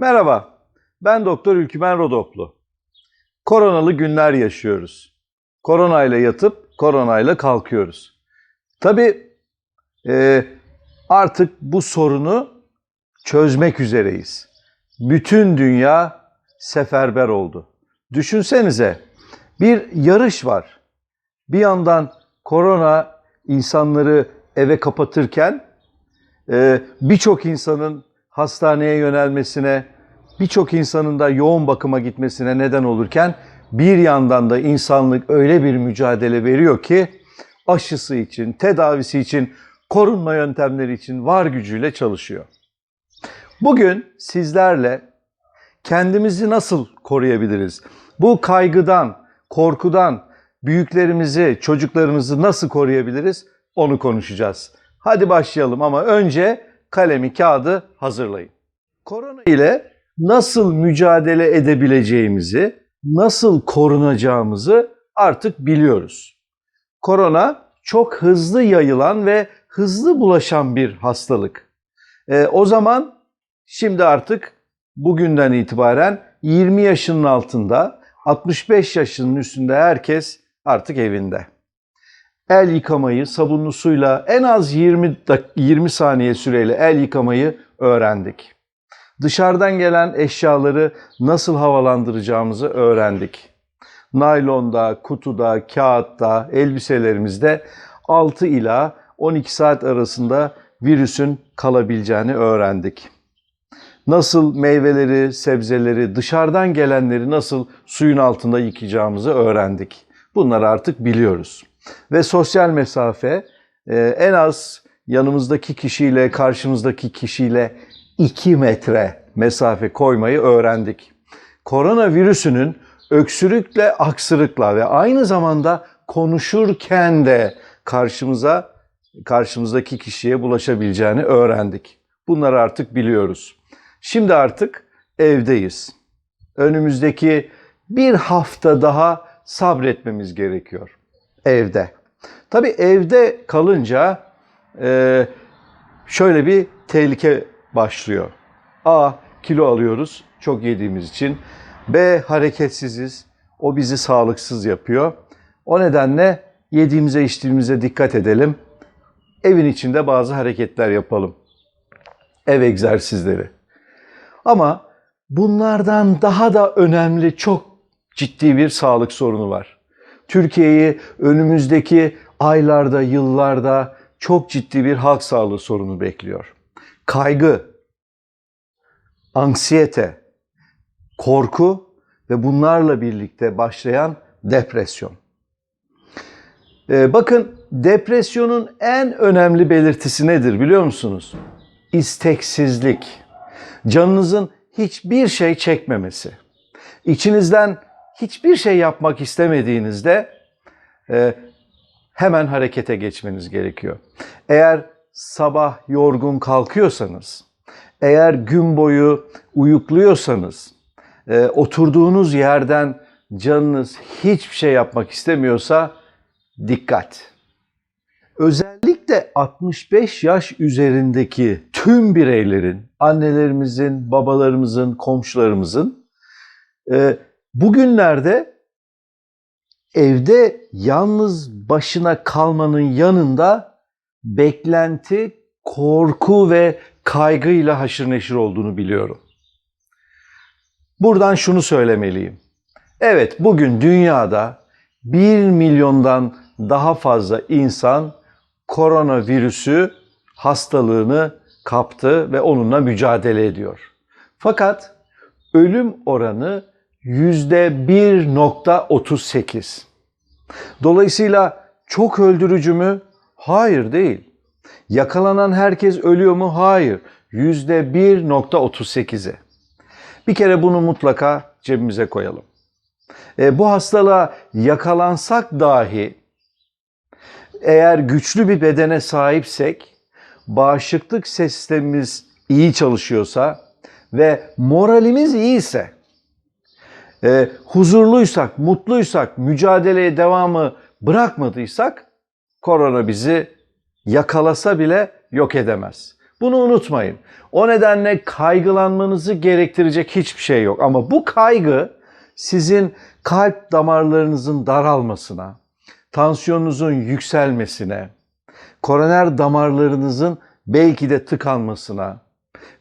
Merhaba, ben Doktor Ülkümen Rodoplu. Koronalı günler yaşıyoruz. Koronayla yatıp koronayla kalkıyoruz. Tabii e, artık bu sorunu çözmek üzereyiz. Bütün dünya seferber oldu. Düşünsenize bir yarış var. Bir yandan korona insanları eve kapatırken e, birçok insanın hastaneye yönelmesine, birçok insanın da yoğun bakıma gitmesine neden olurken bir yandan da insanlık öyle bir mücadele veriyor ki aşısı için, tedavisi için, korunma yöntemleri için var gücüyle çalışıyor. Bugün sizlerle kendimizi nasıl koruyabiliriz? Bu kaygıdan, korkudan büyüklerimizi, çocuklarımızı nasıl koruyabiliriz? Onu konuşacağız. Hadi başlayalım ama önce kalemi, kağıdı hazırlayın. Korona ile nasıl mücadele edebileceğimizi, nasıl korunacağımızı artık biliyoruz. Korona çok hızlı yayılan ve hızlı bulaşan bir hastalık. E, o zaman şimdi artık bugünden itibaren 20 yaşının altında, 65 yaşının üstünde herkes artık evinde. El yıkamayı sabunlu suyla en az 20 dak- 20 saniye süreyle el yıkamayı öğrendik. Dışarıdan gelen eşyaları nasıl havalandıracağımızı öğrendik. Naylonda, kutuda, kağıtta, elbiselerimizde 6 ila 12 saat arasında virüsün kalabileceğini öğrendik. Nasıl meyveleri, sebzeleri, dışarıdan gelenleri nasıl suyun altında yıkayacağımızı öğrendik. Bunları artık biliyoruz. Ve sosyal mesafe e, en az yanımızdaki kişiyle karşımızdaki kişiyle 2 metre mesafe koymayı öğrendik. Koronavirüsünün öksürükle, aksırıkla ve aynı zamanda konuşurken de karşımıza karşımızdaki kişiye bulaşabileceğini öğrendik. Bunları artık biliyoruz. Şimdi artık evdeyiz. Önümüzdeki bir hafta daha sabretmemiz gerekiyor. Evde. Tabii evde kalınca e, şöyle bir tehlike başlıyor. A. Kilo alıyoruz çok yediğimiz için. B. Hareketsiziz. O bizi sağlıksız yapıyor. O nedenle yediğimize içtiğimize dikkat edelim. Evin içinde bazı hareketler yapalım. Ev egzersizleri. Ama bunlardan daha da önemli çok ciddi bir sağlık sorunu var. Türkiye'yi önümüzdeki aylarda, yıllarda çok ciddi bir halk sağlığı sorunu bekliyor. Kaygı, anksiyete, korku ve bunlarla birlikte başlayan depresyon. Ee, bakın depresyonun en önemli belirtisi nedir biliyor musunuz? İsteksizlik. Canınızın hiçbir şey çekmemesi. İçinizden hiçbir şey yapmak istemediğinizde e, hemen harekete geçmeniz gerekiyor. Eğer sabah yorgun kalkıyorsanız, eğer gün boyu uyukluyorsanız, e, oturduğunuz yerden canınız hiçbir şey yapmak istemiyorsa dikkat. Özellikle 65 yaş üzerindeki tüm bireylerin, annelerimizin, babalarımızın, komşularımızın e, bugünlerde evde yalnız başına kalmanın yanında beklenti, korku ve kaygıyla haşır neşir olduğunu biliyorum. Buradan şunu söylemeliyim. Evet bugün dünyada 1 milyondan daha fazla insan koronavirüsü hastalığını kaptı ve onunla mücadele ediyor. Fakat ölüm oranı %1.38. Dolayısıyla çok öldürücü mü? Hayır değil. Yakalanan herkes ölüyor mu? Hayır. %1.38'i. Bir kere bunu mutlaka cebimize koyalım. E, bu hastalığa yakalansak dahi eğer güçlü bir bedene sahipsek, bağışıklık sistemimiz iyi çalışıyorsa ve moralimiz iyiyse, e, huzurluysak, mutluysak, mücadeleye devamı bırakmadıysak korona bizi yakalasa bile yok edemez. Bunu unutmayın. O nedenle kaygılanmanızı gerektirecek hiçbir şey yok. Ama bu kaygı sizin kalp damarlarınızın daralmasına, tansiyonunuzun yükselmesine, koroner damarlarınızın belki de tıkanmasına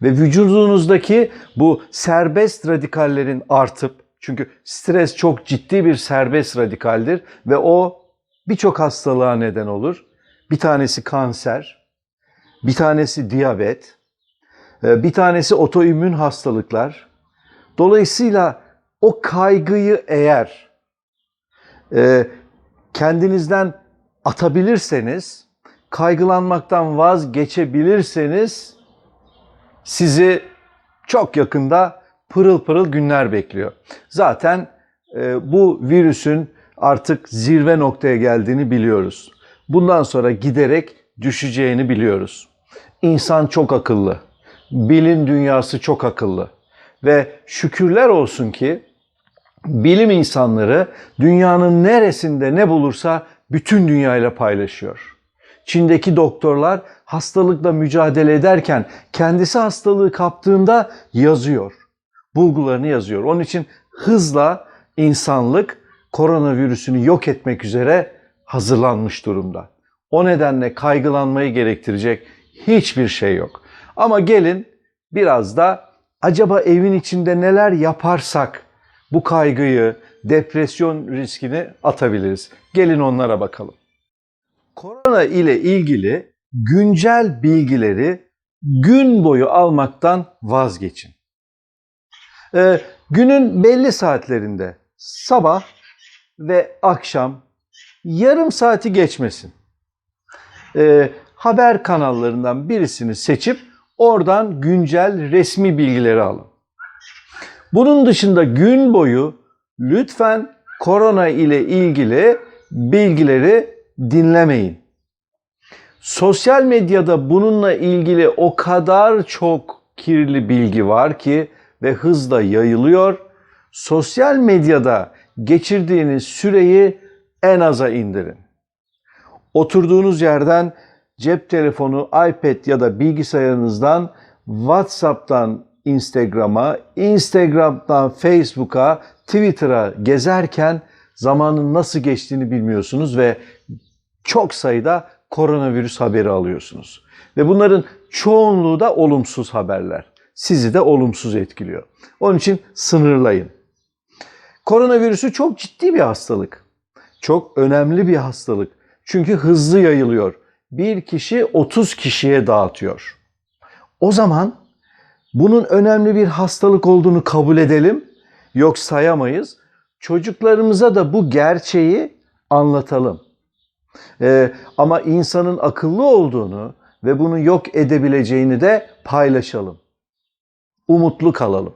ve vücudunuzdaki bu serbest radikallerin artıp çünkü stres çok ciddi bir serbest radikaldir ve o birçok hastalığa neden olur. Bir tanesi kanser, bir tanesi diyabet, e, bir tanesi otoimmün hastalıklar. Dolayısıyla o kaygıyı eğer e, kendinizden atabilirseniz, kaygılanmaktan vazgeçebilirseniz sizi çok yakında pırıl pırıl günler bekliyor. Zaten e, bu virüsün artık zirve noktaya geldiğini biliyoruz. Bundan sonra giderek düşeceğini biliyoruz. İnsan çok akıllı. Bilim dünyası çok akıllı. Ve şükürler olsun ki bilim insanları dünyanın neresinde ne bulursa bütün dünyayla paylaşıyor. Çin'deki doktorlar hastalıkla mücadele ederken kendisi hastalığı kaptığında yazıyor. Bulgularını yazıyor. Onun için hızla insanlık koronavirüsünü yok etmek üzere hazırlanmış durumda. O nedenle kaygılanmayı gerektirecek hiçbir şey yok. Ama gelin biraz da acaba evin içinde neler yaparsak bu kaygıyı, depresyon riskini atabiliriz. Gelin onlara bakalım. Korona ile ilgili güncel bilgileri gün boyu almaktan vazgeçin. Ee, günün belli saatlerinde sabah ve akşam yarım saati geçmesin. Ee, haber kanallarından birisini seçip oradan güncel resmi bilgileri alın. Bunun dışında gün boyu lütfen korona ile ilgili bilgileri dinlemeyin. Sosyal medyada bununla ilgili o kadar çok kirli bilgi var ki ve hızla yayılıyor. Sosyal medyada geçirdiğiniz süreyi en aza indirin. Oturduğunuz yerden cep telefonu, iPad ya da bilgisayarınızdan WhatsApp'tan Instagram'a, Instagram'dan Facebook'a, Twitter'a gezerken zamanın nasıl geçtiğini bilmiyorsunuz ve çok sayıda koronavirüs haberi alıyorsunuz. Ve bunların çoğunluğu da olumsuz haberler. Sizi de olumsuz etkiliyor. Onun için sınırlayın. Koronavirüsü çok ciddi bir hastalık. Çok önemli bir hastalık. Çünkü hızlı yayılıyor. Bir kişi 30 kişiye dağıtıyor. O zaman bunun önemli bir hastalık olduğunu kabul edelim. Yok sayamayız. Çocuklarımıza da bu gerçeği anlatalım. Ee, ama insanın akıllı olduğunu ve bunu yok edebileceğini de paylaşalım. Umutlu kalalım.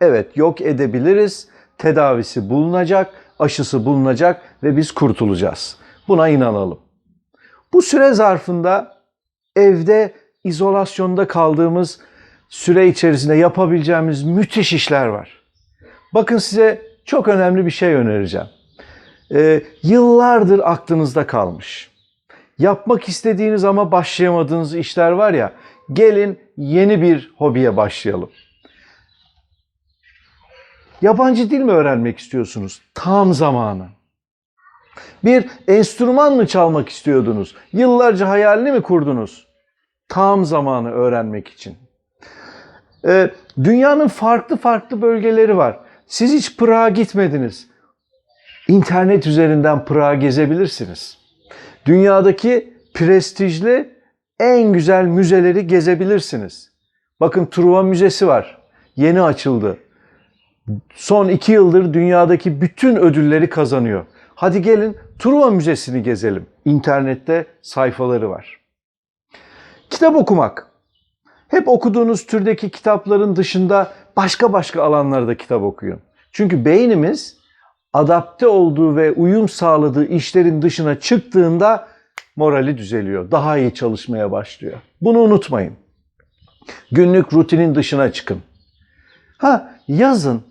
Evet yok edebiliriz. Tedavisi bulunacak, aşısı bulunacak ve biz kurtulacağız. Buna inanalım. Bu süre zarfında evde izolasyonda kaldığımız süre içerisinde yapabileceğimiz müthiş işler var. Bakın size çok önemli bir şey önereceğim. Ee, yıllardır aklınızda kalmış. Yapmak istediğiniz ama başlayamadığınız işler var ya, gelin yeni bir hobiye başlayalım. Yabancı dil mi öğrenmek istiyorsunuz? Tam zamanı. Bir enstrüman mı çalmak istiyordunuz? Yıllarca hayalini mi kurdunuz? Tam zamanı öğrenmek için. Ee, dünyanın farklı farklı bölgeleri var. Siz hiç Prag'a gitmediniz. İnternet üzerinden Prag'a gezebilirsiniz. Dünyadaki prestijli en güzel müzeleri gezebilirsiniz. Bakın Truva Müzesi var. Yeni açıldı. Son iki yıldır dünyadaki bütün ödülleri kazanıyor. Hadi gelin Truva Müzesi'ni gezelim. İnternette sayfaları var. Kitap okumak. Hep okuduğunuz türdeki kitapların dışında başka başka alanlarda kitap okuyun. Çünkü beynimiz adapte olduğu ve uyum sağladığı işlerin dışına çıktığında morali düzeliyor. Daha iyi çalışmaya başlıyor. Bunu unutmayın. Günlük rutinin dışına çıkın. Ha yazın.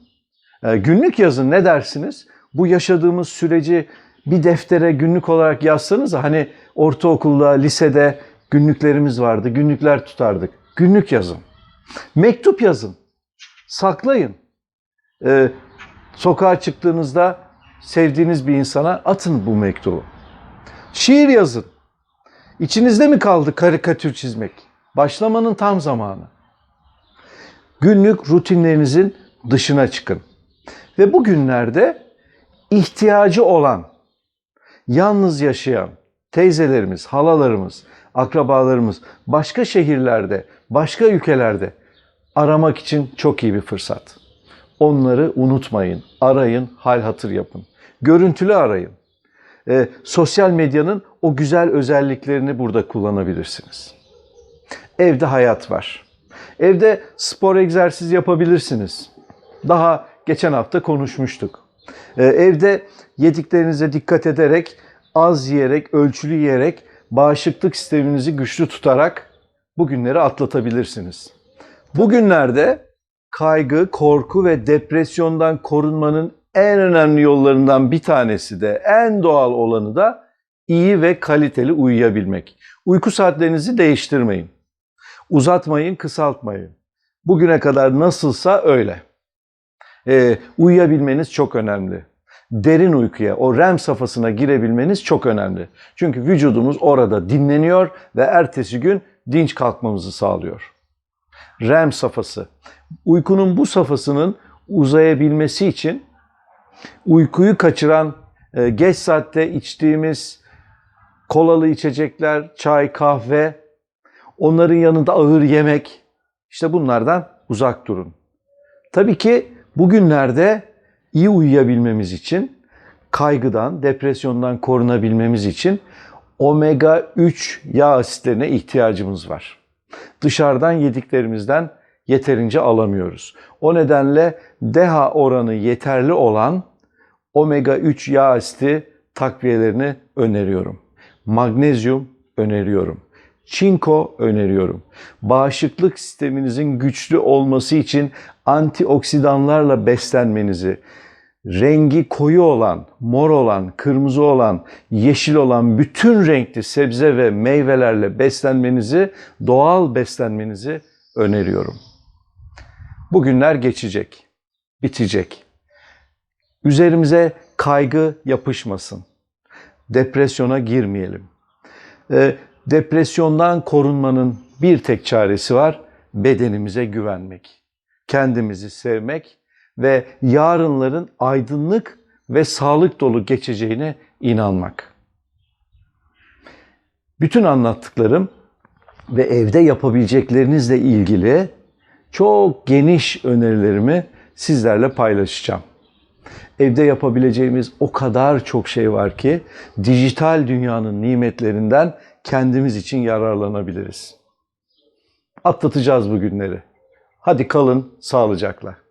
Ee, günlük yazın ne dersiniz? Bu yaşadığımız süreci bir deftere günlük olarak yazsanız hani ortaokulda, lisede günlüklerimiz vardı. Günlükler tutardık. Günlük yazın. Mektup yazın. Saklayın. Ee, sokağa çıktığınızda sevdiğiniz bir insana atın bu mektubu. Şiir yazın. İçinizde mi kaldı karikatür çizmek? Başlamanın tam zamanı. Günlük rutinlerinizin dışına çıkın. Ve bu günlerde ihtiyacı olan, yalnız yaşayan teyzelerimiz, halalarımız, akrabalarımız başka şehirlerde, başka ülkelerde aramak için çok iyi bir fırsat. Onları unutmayın, arayın, hal hatır yapın. Görüntülü arayın. Ee, sosyal medyanın o güzel özelliklerini burada kullanabilirsiniz. Evde hayat var. Evde spor egzersiz yapabilirsiniz. Daha geçen hafta konuşmuştuk. Ee, evde yediklerinize dikkat ederek, az yiyerek, ölçülü yiyerek, bağışıklık sisteminizi güçlü tutarak bu günleri atlatabilirsiniz. Bugünlerde kaygı, korku ve depresyondan korunmanın en önemli yollarından bir tanesi de, en doğal olanı da iyi ve kaliteli uyuyabilmek. Uyku saatlerinizi değiştirmeyin. Uzatmayın, kısaltmayın. Bugüne kadar nasılsa öyle. Ee, uyuyabilmeniz çok önemli. Derin uykuya, o REM safhasına girebilmeniz çok önemli. Çünkü vücudumuz orada dinleniyor ve ertesi gün dinç kalkmamızı sağlıyor. REM safhası. Uykunun bu safhasının uzayabilmesi için uykuyu kaçıran e, geç saatte içtiğimiz kolalı içecekler, çay, kahve, onların yanında ağır yemek, işte bunlardan uzak durun. Tabii ki bugünlerde iyi uyuyabilmemiz için, kaygıdan, depresyondan korunabilmemiz için omega 3 yağ asitlerine ihtiyacımız var. Dışarıdan yediklerimizden yeterince alamıyoruz. O nedenle DHA oranı yeterli olan omega 3 yağ asiti takviyelerini öneriyorum. Magnezyum öneriyorum. Çinko öneriyorum. Bağışıklık sisteminizin güçlü olması için antioksidanlarla beslenmenizi, rengi koyu olan, mor olan, kırmızı olan, yeşil olan bütün renkli sebze ve meyvelerle beslenmenizi, doğal beslenmenizi öneriyorum. Bu günler geçecek, bitecek. Üzerimize kaygı yapışmasın. Depresyona girmeyelim. Ee, depresyondan korunmanın bir tek çaresi var. Bedenimize güvenmek. Kendimizi sevmek ve yarınların aydınlık ve sağlık dolu geçeceğine inanmak. Bütün anlattıklarım ve evde yapabileceklerinizle ilgili çok geniş önerilerimi sizlerle paylaşacağım. Evde yapabileceğimiz o kadar çok şey var ki dijital dünyanın nimetlerinden kendimiz için yararlanabiliriz. Atlatacağız bu günleri. Hadi kalın sağlıcakla.